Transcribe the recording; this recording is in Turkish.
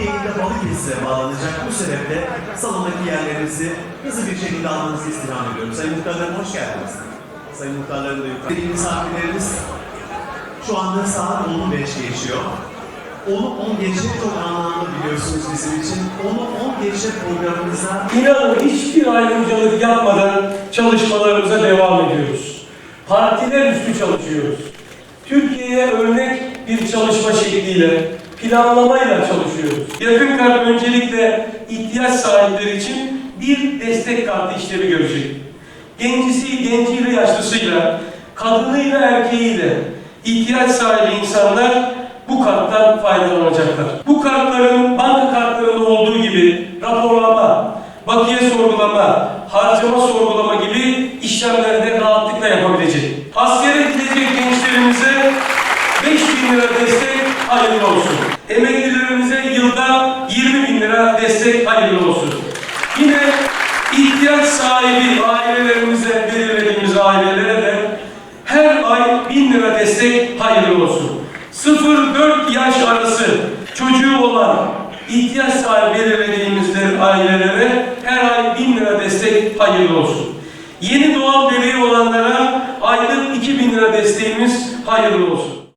Eylül'de Balıkesir'e bağlanacak. Bu sebeple salondaki yerlerinizi hızlı bir şekilde almanızı istirham ediyorum. Sayın Muhtarlarım hoş geldiniz. Sayın Muhtarlarım da yukarı. Misafirlerimiz şu anda saat 10'u 5 geçiyor. Onu 10 geçe çok anlamlı biliyorsunuz bizim için. Onu 10 geçe programımıza İnanın hiçbir ayrımcılık yapmadan çalışmalarımıza devam ediyoruz. Partiler üstü çalışıyoruz. Türkiye'ye örnek bir çalışma şekliyle, planlamayla çalışıyoruz. Yakın kart öncelikle ihtiyaç sahipleri için bir destek kartı işlevi görecek. Gencisi, genciyle, yaşlısıyla, kadınıyla, erkeğiyle ihtiyaç sahibi insanlar bu karttan faydalanacaklar. Bu kartların banka kartlarında olduğu gibi raporlama, bakiye sorgulama, harcama sorgulama gibi işlemleri de rahatlıkla yapabilecek. Askere gidecek gençlerimize 5 bin lira hayırlı olsun. Emeklilerimize yılda 20 bin lira destek hayırlı olsun. Yine ihtiyaç sahibi ailelerimize belirlediğimiz ailelere de her ay 1000 lira destek hayırlı olsun. 0-4 yaş arası çocuğu olan ihtiyaç sahibi belirlediğimizde ailelere her ay 1000 lira destek hayırlı olsun. Yeni doğan bebeği olanlara aylık 2000 lira desteğimiz hayırlı olsun.